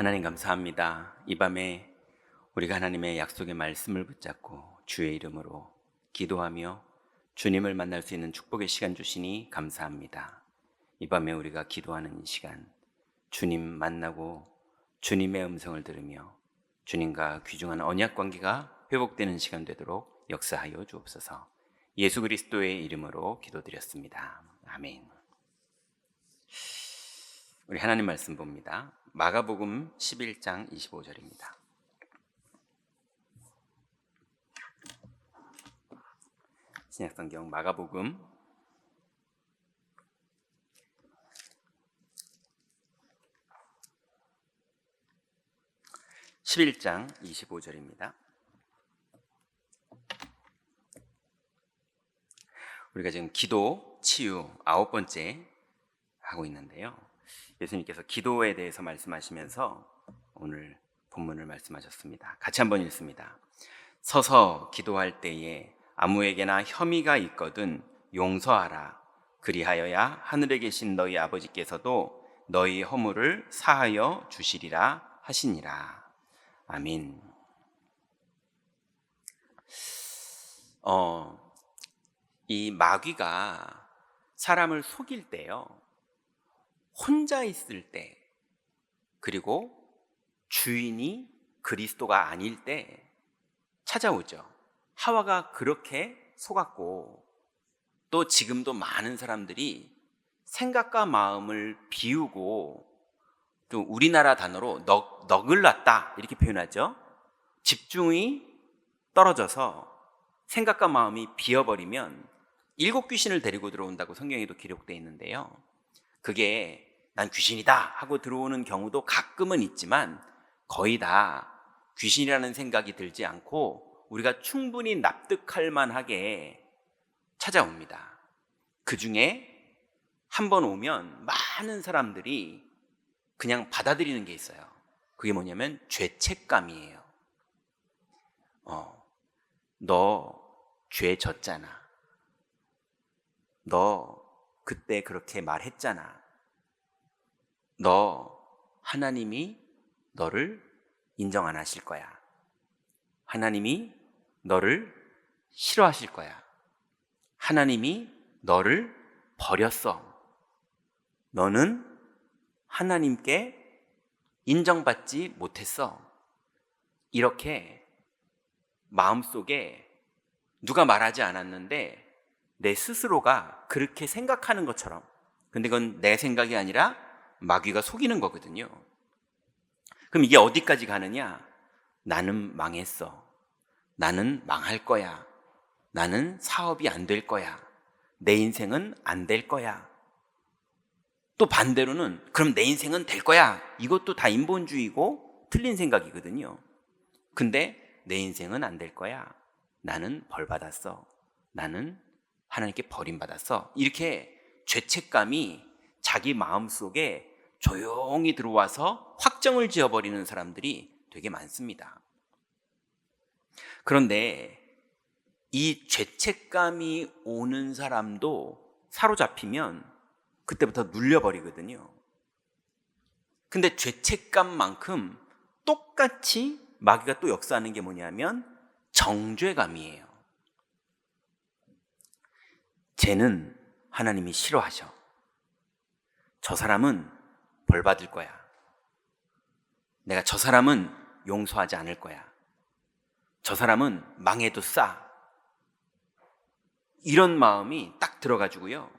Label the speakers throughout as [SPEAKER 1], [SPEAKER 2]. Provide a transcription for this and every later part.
[SPEAKER 1] 하나님 감사합니다. 이 밤에 우리가 하나님의 약속의 말씀을 붙잡고 주의 이름으로 기도하며 주님을 만날 수 있는 축복의 시간 주시니 감사합니다. 이 밤에 우리가 기도하는 이 시간 주님 만나고 주님의 음성을 들으며 주님과 귀중한 언약 관계가 회복되는 시간 되도록 역사하여 주옵소서. 예수 그리스도의 이름으로 기도드렸습니다. 아멘. 우리 하나님 말씀 봅니다. 마가복음 11장 25절입니다. 신약성경 마가복음 11장 25절입니다. 우리가 지금 기도, 치유 아홉 번째 하고 있는데요. 예수님께서 기도에 대해서 말씀하시면서 오늘 본문을 말씀하셨습니다. 같이 한번 읽습니다. 서서 기도할 때에 아무에게나 혐의가 있거든 용서하라. 그리하여야 하늘에 계신 너희 아버지께서도 너희 허물을 사하여 주시리라 하시니라. 아멘. 어, 이 마귀가 사람을 속일 때요. 혼자 있을 때, 그리고 주인이 그리스도가 아닐 때 찾아오죠. 하와가 그렇게 속았고, 또 지금도 많은 사람들이 생각과 마음을 비우고, 또 우리나라 단어로 넋, 넋을 놨다 이렇게 표현하죠. 집중이 떨어져서 생각과 마음이 비어버리면 일곱 귀신을 데리고 들어온다고 성경에도 기록되어 있는데요. 그게 난 귀신이다 하고 들어오는 경우도 가끔은 있지만 거의 다 귀신이라는 생각이 들지 않고 우리가 충분히 납득할 만하게 찾아옵니다. 그 중에 한 번 오면 많은 사람들이 그냥 받아들이는 게 있어요. 그게 뭐냐면 죄책감이에요. 어, 너 죄 졌잖아. 너 그때 그렇게 말했잖아. 너 하나님이 너를 인정 안 하실 거야. 하나님이 너를 싫어하실 거야. 하나님이 너를 버렸어. 너는 하나님께 인정받지 못했어. 이렇게 마음속에 누가 말하지 않았는데 내 스스로가 그렇게 생각하는 것처럼 근데 그건 내 생각이 아니라 마귀가 속이는 거거든요. 그럼 이게 어디까지 가느냐? 나는 망했어. 나는 망할 거야. 나는 사업이 안 될 거야. 내 인생은 안 될 거야. 또 반대로는 그럼 내 인생은 될 거야. 이것도 다 인본주의고 틀린 생각이거든요. 근데 내 인생은 안 될 거야. 나는 벌 받았어. 나는 하나님께 버림받았어. 이렇게 죄책감이 자기 마음 속에 조용히 들어와서 확정을 지어버리는 사람들이 되게 많습니다. 그런데 이 죄책감이 오는 사람도 사로잡히면 그때부터 눌려버리거든요. 근데 죄책감만큼 똑같이 마귀가 또 역사하는 게 뭐냐면 정죄감이에요. 쟤는 하나님이 싫어하셔. 저 사람은 벌 받을 거야. 내가 저 사람은 용서하지 않을 거야. 저 사람은 망해도 싸. 이런 마음이 딱 들어가지고요.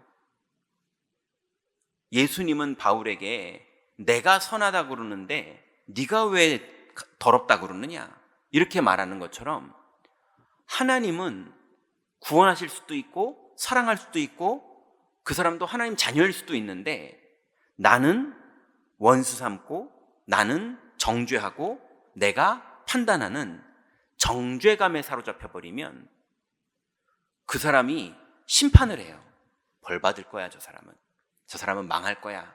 [SPEAKER 1] 예수님은 바울에게 내가 선하다 그러는데 네가 왜 더럽다 그러느냐? 이렇게 말하는 것처럼 하나님은 구원하실 수도 있고 사랑할 수도 있고 그 사람도 하나님 자녀일 수도 있는데 나는 원수 삼고 나는 정죄하고 내가 판단하는 정죄감에 사로잡혀 버리면 그 사람이 심판을 해요. 벌 받을 거야, 저 사람은. 저 사람은 망할 거야.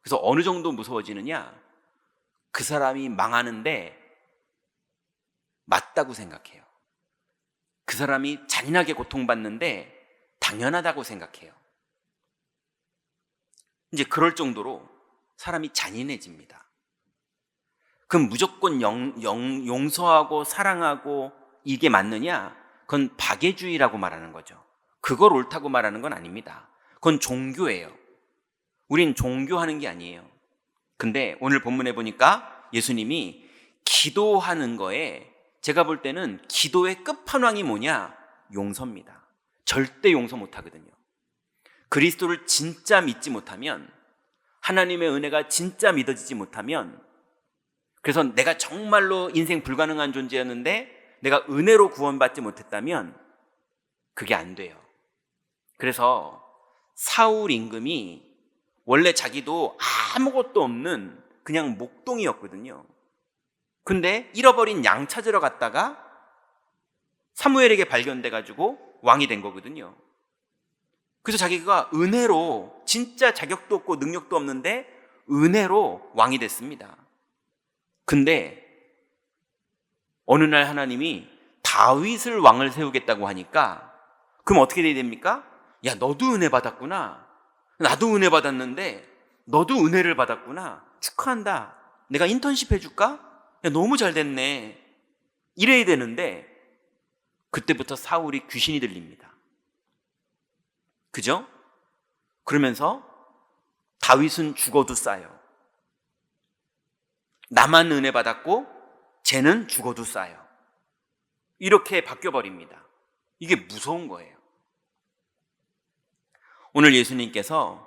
[SPEAKER 1] 그래서 어느 정도 무서워지느냐? 그 사람이 망하는데 맞다고 생각해요. 그 사람이 잔인하게 고통받는데 당연하다고 생각해요. 이제 그럴 정도로 사람이 잔인해집니다. 그럼 무조건 영, 영, 용서하고 사랑하고 이게 맞느냐? 그건 박애주의라고 말하는 거죠. 그걸 옳다고 말하는 건 아닙니다. 그건 종교예요. 우린 종교하는 게 아니에요. 근데 오늘 본문에 보니까 예수님이 기도하는 거에 제가 볼 때는 기도의 끝판왕이 뭐냐? 용서입니다. 절대 용서 못 하거든요. 그리스도를 진짜 믿지 못하면 하나님의 은혜가 진짜 믿어지지 못하면 그래서 내가 정말로 인생 불가능한 존재였는데 내가 은혜로 구원받지 못했다면 그게 안 돼요. 그래서 사울 임금이 원래 자기도 아무것도 없는 그냥 목동이었거든요. 근데 잃어버린 양 찾으러 갔다가 사무엘에게 발견돼 가지고 왕이 된 거거든요. 그래서 자기가 은혜로 진짜 자격도 없고 능력도 없는데 은혜로 왕이 됐습니다. 근데 어느 날 하나님이 다윗을 왕을 세우겠다고 하니까 그럼 어떻게 돼야 됩니까? 야, 너도 은혜 받았구나. 나도 은혜 받았는데 너도 은혜를 받았구나. 축하한다. 내가 인턴십 해줄까? 야, 너무 잘 됐네. 이래야 되는데 그때부터 사울이 귀신이 들립니다. 그죠? 그러면서 다윗은 죽어도 싸요. 나만 은혜 받았고 쟤는 죽어도 싸요. 이렇게 바뀌어 버립니다. 이게 무서운 거예요. 오늘 예수님께서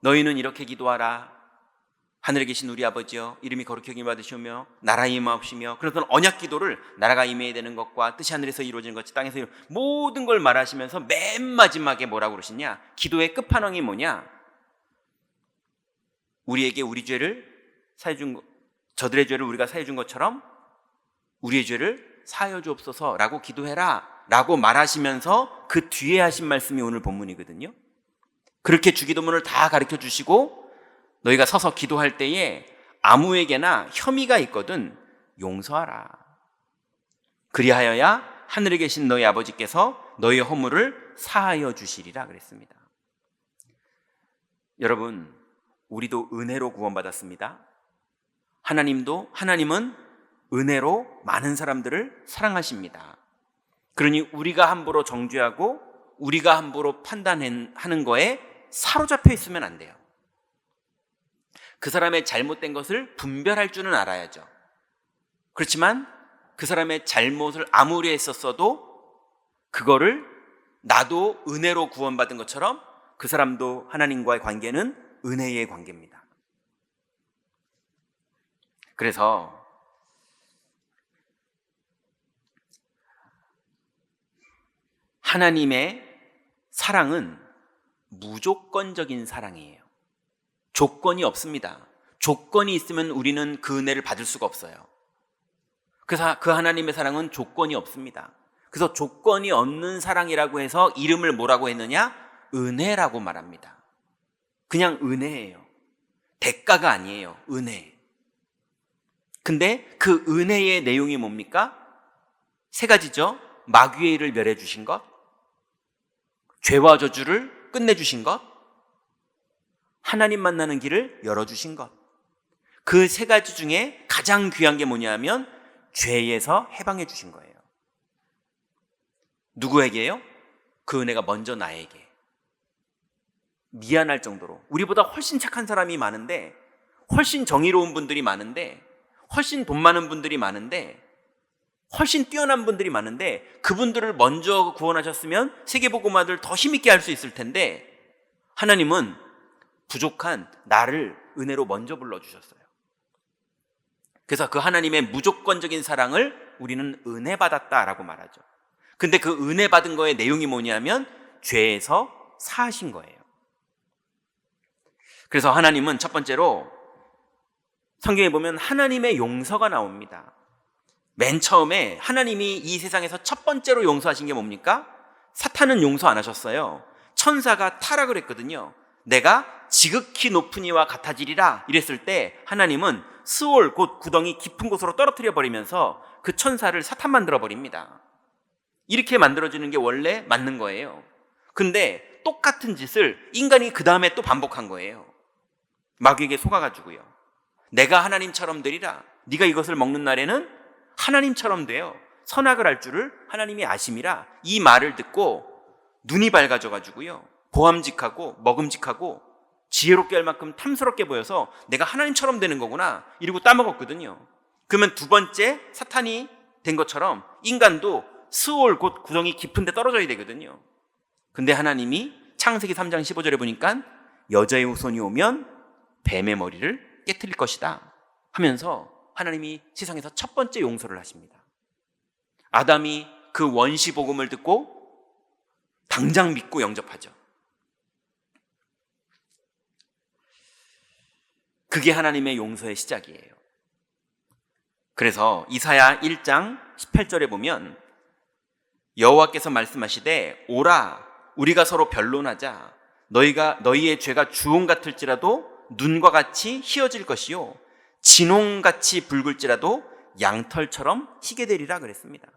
[SPEAKER 1] 너희는 이렇게 기도하라. 하늘에 계신 우리 아버지여 이름이 거룩히 여김 받으시오며 나라 임하옵시며 그래서 언약 기도를 나라가 임해야 되는 것과 뜻이 하늘에서 이루어지는 것이 땅에서 이루 모든 걸 말하시면서 맨 마지막에 뭐라고 그러시냐? 기도의 끝판왕이 뭐냐? 우리에게 우리 죄를 사해 준 것, 저들의 죄를 우리가 사해 준 것처럼 우리의 죄를 사하여 주옵소서라고 기도해라 라고 말하시면서 그 뒤에 하신 말씀이 오늘 본문이거든요. 그렇게 주기도문을 다 가르쳐 주시고 너희가 서서 기도할 때에 아무에게나 혐의가 있거든 용서하라. 그리하여야 하늘에 계신 너희 아버지께서 너희 허물을 사하여 주시리라 그랬습니다. 여러분, 우리도 은혜로 구원받았습니다. 하나님도 하나님은 은혜로 많은 사람들을 사랑하십니다. 그러니 우리가 함부로 정죄하고 우리가 함부로 판단하는 거에 사로잡혀 있으면 안 돼요. 그 사람의 잘못된 것을 분별할 줄은 알아야죠. 그렇지만 그 사람의 잘못을 아무리 했었어도 그거를 나도 은혜로 구원받은 것처럼 그 사람도 하나님과의 관계는 은혜의 관계입니다. 그래서 하나님의 사랑은 무조건적인 사랑이에요. 조건이 없습니다. 조건이 있으면 우리는 그 은혜를 받을 수가 없어요. 그래서 그 하나님의 사랑은 조건이 없습니다. 그래서 조건이 없는 사랑이라고 해서 이름을 뭐라고 했느냐? 은혜라고 말합니다. 그냥 은혜예요. 대가가 아니에요. 은혜. 근데 그 은혜의 내용이 뭡니까? 세 가지죠. 마귀의 일을 멸해 주신 것, 죄와 저주를 끝내 주신 것, 하나님 만나는 길을 열어주신 것. 그 세 가지 중에 가장 귀한 게 뭐냐면 죄에서 해방해 주신 거예요. 누구에게요? 그 은혜가 먼저 나에게. 미안할 정도로. 우리보다 훨씬 착한 사람이 많은데, 훨씬 정의로운 분들이 많은데, 훨씬 돈 많은 분들이 많은데, 훨씬 뛰어난 분들이 많은데, 그분들을 먼저 구원하셨으면 세계보고마들 더 힘있게 할 수 있을 텐데, 하나님은 부족한 나를 은혜로 먼저 불러주셨어요. 그래서 그 하나님의 무조건적인 사랑을 우리는 은혜 받았다라고 말하죠. 근데 그 은혜 받은 거의 내용이 뭐냐면 죄에서 사하신 거예요. 그래서 하나님은 첫 번째로 성경에 보면 하나님의 용서가 나옵니다. 맨 처음에 하나님이 이 세상에서 첫 번째로 용서하신 게 뭡니까? 사탄은 용서 안 하셨어요. 천사가 타락을 했거든요. 내가 지극히 높은 이와 같아지리라 이랬을 때 하나님은 스올 곧 구덩이 깊은 곳으로 떨어뜨려 버리면서 그 천사를 사탄 만들어 버립니다. 이렇게 만들어지는 게 원래 맞는 거예요. 근데 똑같은 짓을 인간이 그 다음에 또 반복한 거예요. 마귀에게 속아가지고요. 내가 하나님처럼 되리라. 네가 이것을 먹는 날에는 하나님처럼 돼요. 선악을 알 줄을 하나님이 아심이라 이 말을 듣고 눈이 밝아져 가지고요. 보암직하고 먹음직하고 지혜롭게 할 만큼 탐스럽게 보여서 내가 하나님처럼 되는 거구나 이러고 따먹었거든요. 그러면 두 번째 사탄이 된 것처럼 인간도 스올 곧 구덩이 깊은 데 떨어져야 되거든요. 근데 하나님이 창세기 3장 15절에 보니까 여자의 후손이 오면 뱀의 머리를 깨뜨릴 것이다 하면서 하나님이 세상에서 첫 번째 용서를 하십니다. 아담이 그 원시 복음을 듣고 당장 믿고 영접하죠. 그게 하나님의 용서의 시작이에요. 그래서 이사야 1장 18절에 보면 여호와께서 말씀하시되 오라 우리가 서로 변론하자 너희가 너희의 죄가 주홍 같을지라도 눈과 같이 희어질 것이요 진홍 같이 붉을지라도 양털처럼 희게 되리라 그랬습니다.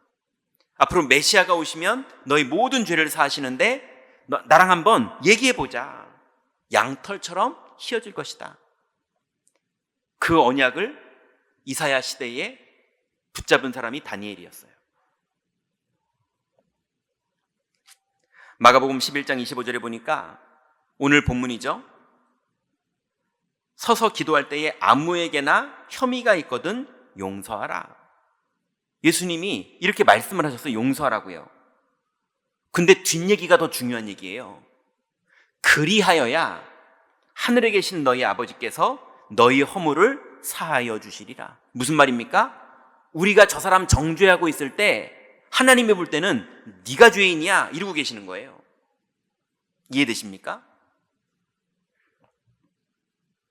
[SPEAKER 1] 앞으로 메시아가 오시면 너희 모든 죄를 사하시는데 너, 나랑 한번 얘기해 보자. 양털처럼 희어질 것이다. 그 언약을 이사야 시대에 붙잡은 사람이 다니엘이었어요. 마가복음 11장 25절에 보니까 오늘 본문이죠. 서서 기도할 때에 아무에게나 혐의가 있거든 용서하라. 예수님이 이렇게 말씀을 하셨어요. 용서하라고요. 근데 뒷얘기가 더 중요한 얘기예요. 그리하여야 하늘에 계신 너희 아버지께서 너희 허물을 사하여 주시리라. 무슨 말입니까? 우리가 저 사람 정죄하고 있을 때 하나님이 볼 때는 네가 죄인이야 이러고 계시는 거예요. 이해되십니까?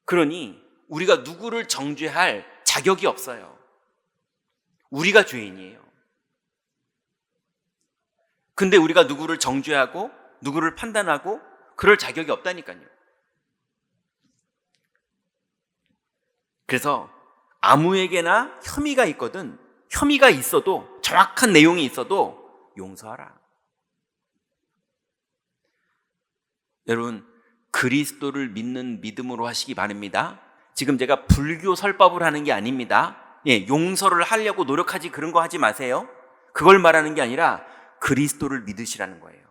[SPEAKER 1] 그러니 우리가 누구를 정죄할 자격이 없어요. 우리가 죄인이에요. 근데 우리가 누구를 정죄하고 누구를 판단하고 그럴 자격이 없다니까요. 그래서 아무에게나 혐의가 있거든 혐의가 있어도 정확한 내용이 있어도 용서하라. 여러분 그리스도를 믿는 믿음으로 하시기 바랍니다. 지금 제가 불교 설법을 하는 게 아닙니다. 예, 용서를 하려고 노력하지 그런 거 하지 마세요. 그걸 말하는 게 아니라 그리스도를 믿으시라는 거예요.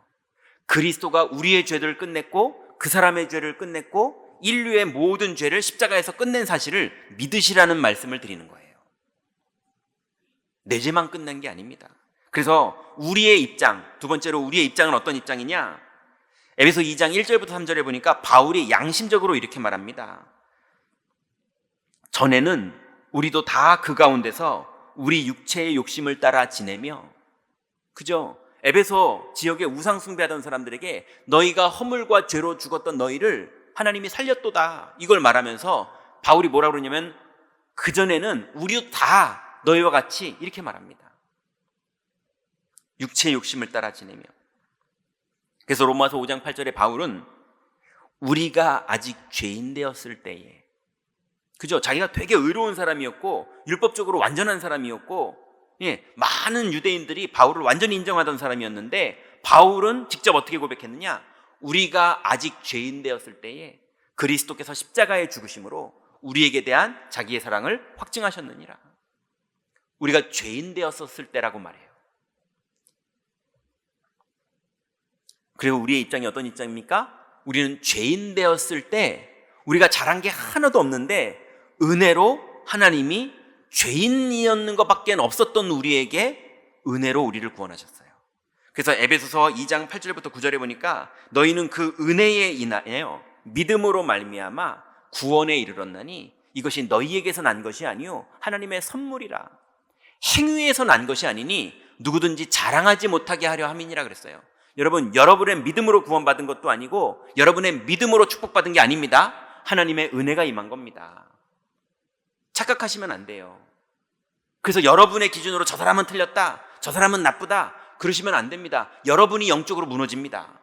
[SPEAKER 1] 그리스도가 우리의 죄를 끝냈고 그 사람의 죄를 끝냈고 인류의 모든 죄를 십자가에서 끝낸 사실을 믿으시라는 말씀을 드리는 거예요. 내 죄만 끝낸 게 아닙니다. 그래서 우리의 입장, 두 번째로 우리의 입장은 어떤 입장이냐? 에베소 2장 1절부터 3절에 보니까 바울이 양심적으로 이렇게 말합니다. 전에는 우리도 다 그 가운데서 우리 육체의 욕심을 따라 지내며 그죠? 에베소 지역에 우상 숭배하던 사람들에게 너희가 허물과 죄로 죽었던 너희를 하나님이 살렸도다. 이걸 말하면서 바울이 뭐라 그러냐면 그전에는 우리도 다 너희와 같이 이렇게 말합니다. 육체의 욕심을 따라 지내며 그래서 로마서 5장 8절에 바울은 우리가 아직 죄인 되었을 때에 그죠? 자기가 되게 의로운 사람이었고 율법적으로 완전한 사람이었고 예, 많은 유대인들이 바울을 완전히 인정하던 사람이었는데 바울은 직접 어떻게 고백했느냐? 우리가 아직 죄인 되었을 때에 그리스도께서 십자가에 죽으심으로 우리에게 대한 자기의 사랑을 확증하셨느니라. 우리가 죄인 되었었을 때라고 말해요. 그리고 우리의 입장이 어떤 입장입니까? 우리는 죄인 되었을 때 우리가 잘한 게 하나도 없는데 은혜로 하나님이 죄인이었는 것밖에 없었던 우리에게 은혜로 우리를 구원하셨어요. 그래서 에베소서 2장 8절부터 9절에 보니까 너희는 그 은혜에 인하여 믿음으로 말미암아 구원에 이르렀나니 이것이 너희에게서 난 것이 아니요 하나님의 선물이라 행위에서 난 것이 아니니 누구든지 자랑하지 못하게 하려 함이니라 그랬어요. 여러분, 여러분의 믿음으로 구원받은 것도 아니고 여러분의 믿음으로 축복받은 게 아닙니다. 하나님의 은혜가 임한 겁니다. 착각하시면 안 돼요. 그래서 여러분의 기준으로 저 사람은 틀렸다, 저 사람은 나쁘다, 그러시면 안 됩니다. 여러분이 영적으로 무너집니다.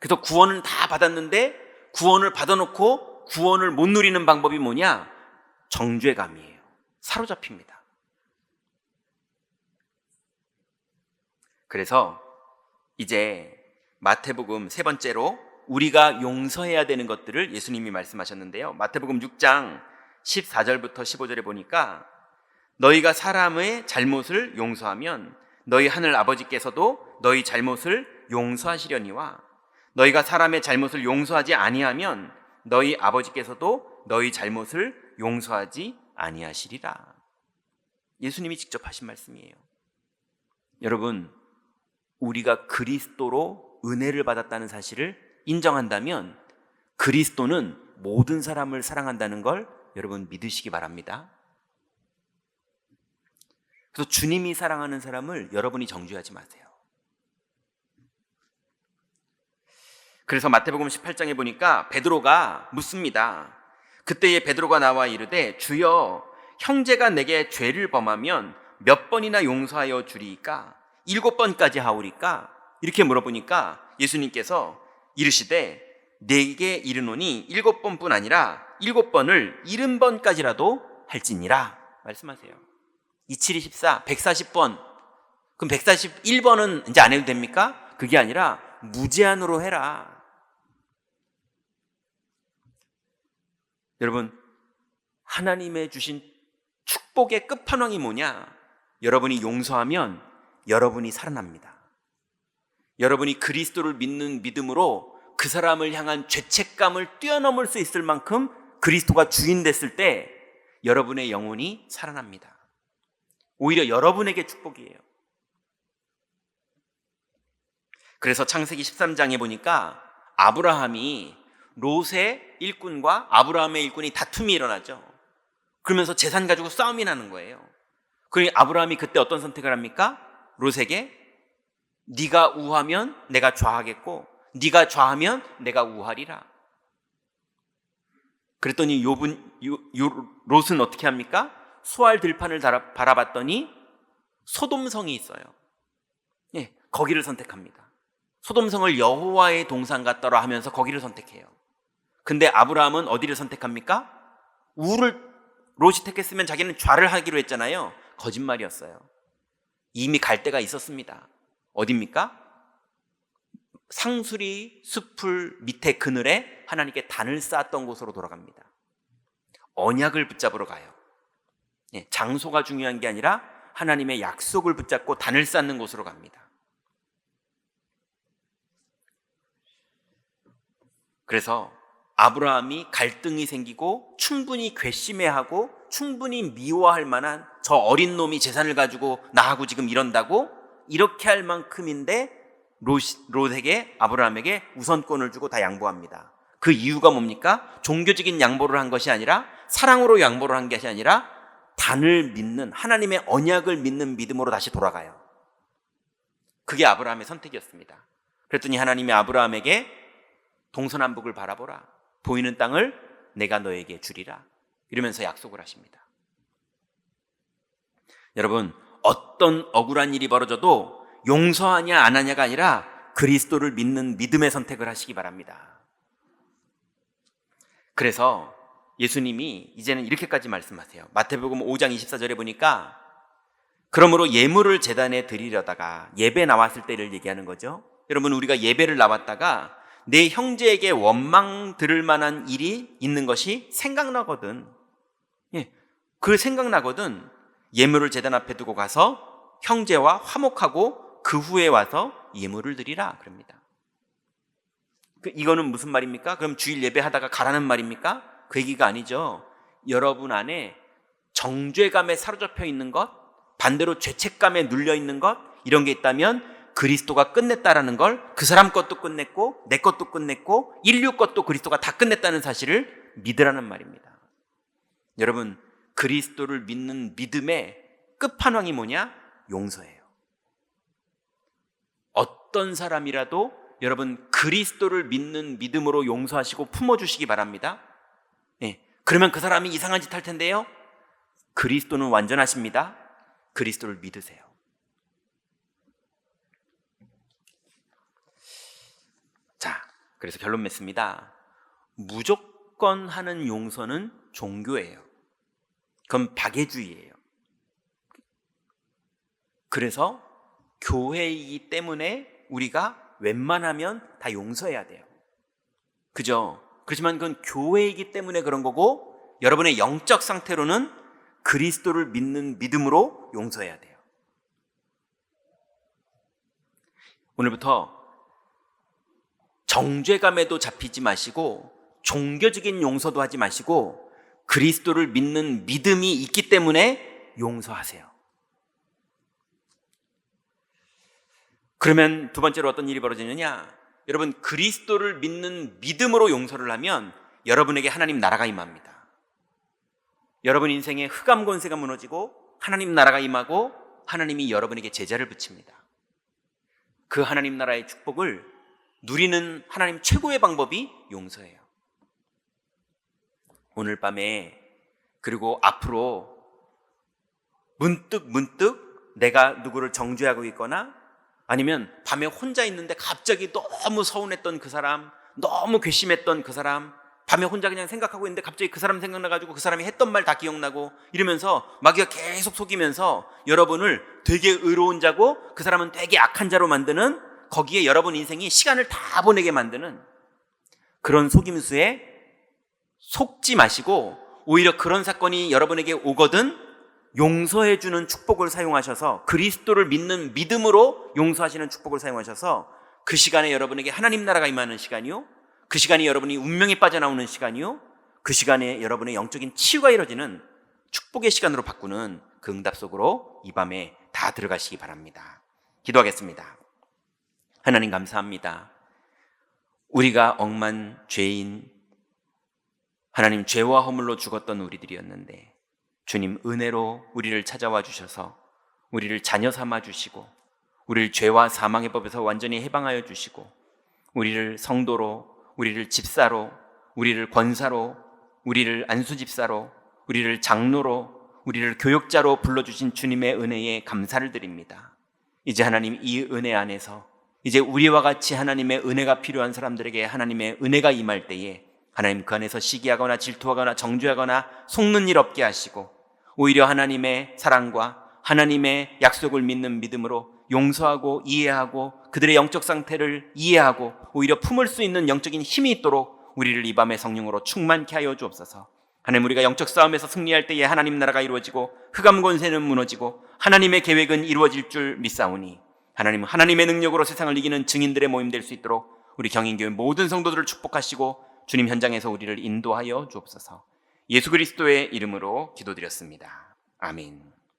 [SPEAKER 1] 그래서 구원을 다 받았는데 구원을 받아놓고 구원을 못 누리는 방법이 뭐냐? 정죄감이에요. 사로잡힙니다. 그래서 이제 마태복음 세 번째로 우리가 용서해야 되는 것들을 예수님이 말씀하셨는데요. 마태복음 6장 14절부터 15절에 보니까 너희가 사람의 잘못을 용서하면 너희 하늘 아버지께서도 너희 잘못을 용서하시려니와 너희가 사람의 잘못을 용서하지 아니하면 너희 아버지께서도 너희 잘못을 용서하지 아니하시리라. 예수님이 직접 하신 말씀이에요. 여러분, 우리가 그리스도로 은혜를 받았다는 사실을 인정한다면 그리스도는 모든 사람을 사랑한다는 걸 여러분 믿으시기 바랍니다. 그래서 주님이 사랑하는 사람을 여러분이 정죄하지 마세요. 그래서 마태복음 18장에 보니까 베드로가 묻습니다. 그때에 베드로가 나와 이르되 주여 형제가 내게 죄를 범하면 몇 번이나 용서하여 주리이까 일곱 번까지 하오리까 이렇게 물어보니까 예수님께서 이르시되 내게 이르노니 일곱 번뿐 아니라 일곱 번을 일흔 번까지라도 할지니라 말씀하세요. 27이 14, 140번. 그럼 141번은 이제 안 해도 됩니까? 그게 아니라 무제한으로 해라. 여러분, 하나님의 주신 축복의 끝판왕이 뭐냐? 여러분이 용서하면 여러분이 살아납니다. 여러분이 그리스도를 믿는 믿음으로 그 사람을 향한 죄책감을 뛰어넘을 수 있을 만큼 그리스도가 주인 됐을 때 여러분의 영혼이 살아납니다. 오히려 여러분에게 축복이에요. 그래서 창세기 13장에 보니까 아브라함이 롯의 일꾼과 아브라함의 일꾼이 다툼이 일어나죠. 그러면서 재산 가지고 싸움이 나는 거예요. 그러니 아브라함이 그때 어떤 선택을 합니까? 롯에게 네가 우하면 내가 좌하겠고 네가 좌하면 내가 우하리라. 그랬더니 욥은 요, 요, 롯은 어떻게 합니까? 소알 들판을 바라봤더니 소돔성이 있어요. 예, 거기를 선택합니다. 소돔성을 여호와의 동산 같더라 하면서 거기를 선택해요. 근데 아브라함은 어디를 선택합니까? 우를 롯이 택했으면 자기는 좌를 하기로 했잖아요. 거짓말이었어요. 이미 갈 데가 있었습니다. 어딥니까? 상수리 숲을 밑에 그늘에 하나님께 단을 쌓았던 곳으로 돌아갑니다. 언약을 붙잡으러 가요. 예, 장소가 중요한 게 아니라 하나님의 약속을 붙잡고 단을 쌓는 곳으로 갑니다. 그래서 아브라함이 갈등이 생기고 충분히 괘씸해하고 충분히 미워할 만한 저 어린 놈이 재산을 가지고 나하고 지금 이런다고 이렇게 할 만큼인데 롯에게 아브라함에게 우선권을 주고 다 양보합니다. 그 이유가 뭡니까? 종교적인 양보를 한 것이 아니라 사랑으로 양보를 한 것이 아니라 단을 믿는 하나님의 언약을 믿는 믿음으로 다시 돌아가요. 그게 아브라함의 선택이었습니다. 그랬더니 하나님이 아브라함에게 동서남북을 바라보라. 보이는 땅을 내가 너에게 주리라. 이러면서 약속을 하십니다. 여러분, 어떤 억울한 일이 벌어져도 용서하냐 안 하냐가 아니라 그리스도를 믿는 믿음의 선택을 하시기 바랍니다. 그래서 예수님이 이제는 이렇게까지 말씀하세요. 마태복음 5장 24절에 보니까 그러므로 예물을 재단에 드리려다가 예배 나왔을 때를 얘기하는 거죠. 여러분 우리가 예배를 나왔다가 내 형제에게 원망 들을 만한 일이 있는 것이 생각나거든. 예. 그 생각나거든. 예물을 재단 앞에 두고 가서 형제와 화목하고 그 후에 와서 예물을 드리라 그럽니다. 그 이거는 무슨 말입니까? 그럼 주일 예배하다가 가라는 말입니까? 그 얘기가 아니죠. 여러분 안에 정죄감에 사로잡혀 있는 것, 반대로 죄책감에 눌려 있는 것, 이런 게 있다면 그리스도가 끝냈다라는 걸 그 사람 것도 끝냈고, 내 것도 끝냈고, 인류 것도 그리스도가 다 끝냈다는 사실을 믿으라는 말입니다. 여러분, 그리스도를 믿는 믿음의 끝판왕이 뭐냐? 용서예요. 어떤 사람이라도 여러분 그리스도를 믿는 믿음으로 용서하시고 품어주시기 바랍니다. 예. 그러면 그 사람이 이상한 짓 할 텐데요. 그리스도는 완전하십니다. 그리스도를 믿으세요. 자, 그래서 결론 맺습니다. 무조건 하는 용서는 종교예요. 그건 박애주의예요. 그래서 교회이기 때문에 우리가 웬만하면 다 용서해야 돼요. 그죠? 그렇지만 그건 교회이기 때문에 그런 거고 여러분의 영적 상태로는 그리스도를 믿는 믿음으로 용서해야 돼요. 오늘부터 정죄감에도 잡히지 마시고 종교적인 용서도 하지 마시고 그리스도를 믿는 믿음이 있기 때문에 용서하세요. 그러면 두 번째로 어떤 일이 벌어지느냐? 여러분 그리스도를 믿는 믿음으로 용서를 하면 여러분에게 하나님 나라가 임합니다. 여러분 인생에 흑암 권세가 무너지고 하나님 나라가 임하고 하나님이 여러분에게 제자를 붙입니다. 그 하나님 나라의 축복을 누리는 하나님 최고의 방법이 용서예요. 오늘 밤에 그리고 앞으로 문득 문득 내가 누구를 정죄하고 있거나 아니면 밤에 혼자 있는데 갑자기 너무 서운했던 그 사람, 너무 괘씸했던 그 사람, 밤에 혼자 그냥 생각하고 있는데 갑자기 그 사람 생각나가지고 그 사람이 했던 말 다 기억나고 이러면서 마귀가 계속 속이면서 여러분을 되게 의로운 자고 그 사람은 되게 악한 자로 만드는 거기에 여러분 인생이 시간을 다 보내게 만드는 그런 속임수에 속지 마시고 오히려 그런 사건이 여러분에게 오거든 용서해 주는 축복을 사용하셔서 그리스도를 믿는 믿음으로 용서하시는 축복을 사용하셔서 그 시간에 여러분에게 하나님 나라가 임하는 시간이요. 그 시간이 여러분이 운명에 빠져나오는 시간이요. 그 시간에 여러분의 영적인 치유가 이루어지는 축복의 시간으로 바꾸는 그 응답 속으로 이 밤에 다 들어가시기 바랍니다. 기도하겠습니다. 하나님 감사합니다. 우리가 억만 죄인 하나님 죄와 허물로 죽었던 우리들이었는데 주님 은혜로 우리를 찾아와 주셔서 우리를 자녀 삼아 주시고 우리를 죄와 사망의 법에서 완전히 해방하여 주시고 우리를 성도로 우리를 집사로 우리를 권사로 우리를 안수집사로 우리를 장로로 우리를 교육자로 불러 주신 주님의 은혜에 감사를 드립니다. 이제 하나님 이 은혜 안에서 이제 우리와 같이 하나님의 은혜가 필요한 사람들에게 하나님의 은혜가 임할 때에 하나님 그 안에서 시기하거나 질투하거나 정죄하거나 속는 일 없게 하시고 오히려 하나님의 사랑과 하나님의 약속을 믿는 믿음으로 용서하고 이해하고 그들의 영적 상태를 이해하고 오히려 품을 수 있는 영적인 힘이 있도록 우리를 이 밤의 성령으로 충만케 하여 주옵소서. 하나님 우리가 영적 싸움에서 승리할 때에 하나님 나라가 이루어지고 흑암 권세는 무너지고 하나님의 계획은 이루어질 줄 믿사오니 하나님 하나님의 능력으로 세상을 이기는 증인들의 모임 될 수 있도록 우리 경인교회 모든 성도들을 축복하시고 주님 현장에서 우리를 인도하여 주옵소서. 예수 그리스도의 이름으로 기도드렸습니다. 아멘.